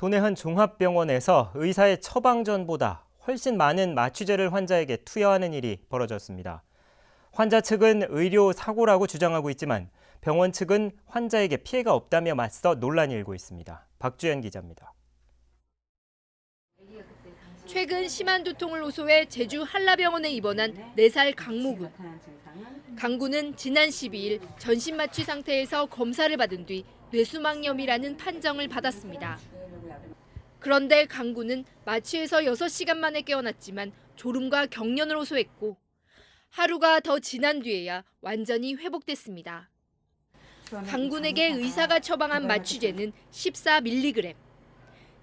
도내 한 종합병원에서 의사의 처방전보다 훨씬 많은 마취제를 환자에게 투여하는 일이 벌어졌습니다. 환자 측은 의료 사고라고 주장하고 있지만 병원 측은 환자에게 피해가 없다며 맞서 논란이 일고 있습니다. 박주연 기자입니다. 최근 심한 두통을 호소해 제주 한라병원에 입원한 4살 강모군. 강군은 지난 12일 전신 마취 상태에서 검사를 받은 뒤 뇌수막염이라는 판정을 받았습니다. 그런데 강군은 마취에서 6시간 만에 깨어났지만 졸음과 경련을 호소했고 하루가 더 지난 뒤에야 완전히 회복됐습니다. 강군에게 의사가 처방한 마취제는 14mg.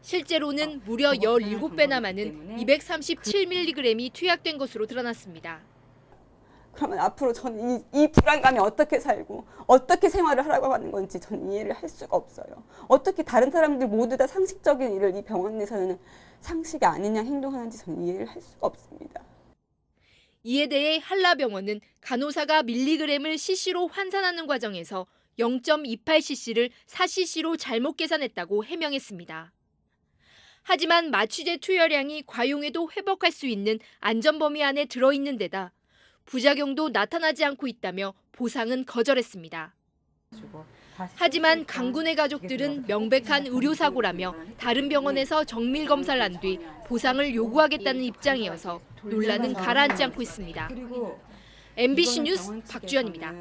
실제로는 무려 17배나 많은 237mg이 투약된 것으로 드러났습니다. 그러면 앞으로 저는 이, 이 불안감이 어떻게 살고 어떻게 생활을 하라고 하는 건지 저는 이해를 할 수가 없어요. 어떻게 다른 사람들 모두 다 상식적인 일을 이 병원에서는 상식이 아닌 양 행동하는지 저는 이해를 할 수가 없습니다. 이에 대해 한라병원은 간호사가 밀리그램을 cc로 환산하는 과정에서 0.28cc를 4cc로 잘못 계산했다고 해명했습니다. 하지만 마취제 투여량이 과용해도 회복할 수 있는 안전 범위 안에 들어있는 데다 부작용도 나타나지 않고 있다며 보상은 거절했습니다. 하지만 강군의 가족들은 명백한 의료사고라며 다른 병원에서 정밀 검사를 한 뒤 보상을 요구하겠다는 입장이어서 논란은 가라앉지 않고 있습니다. MBC 뉴스 박주연입니다.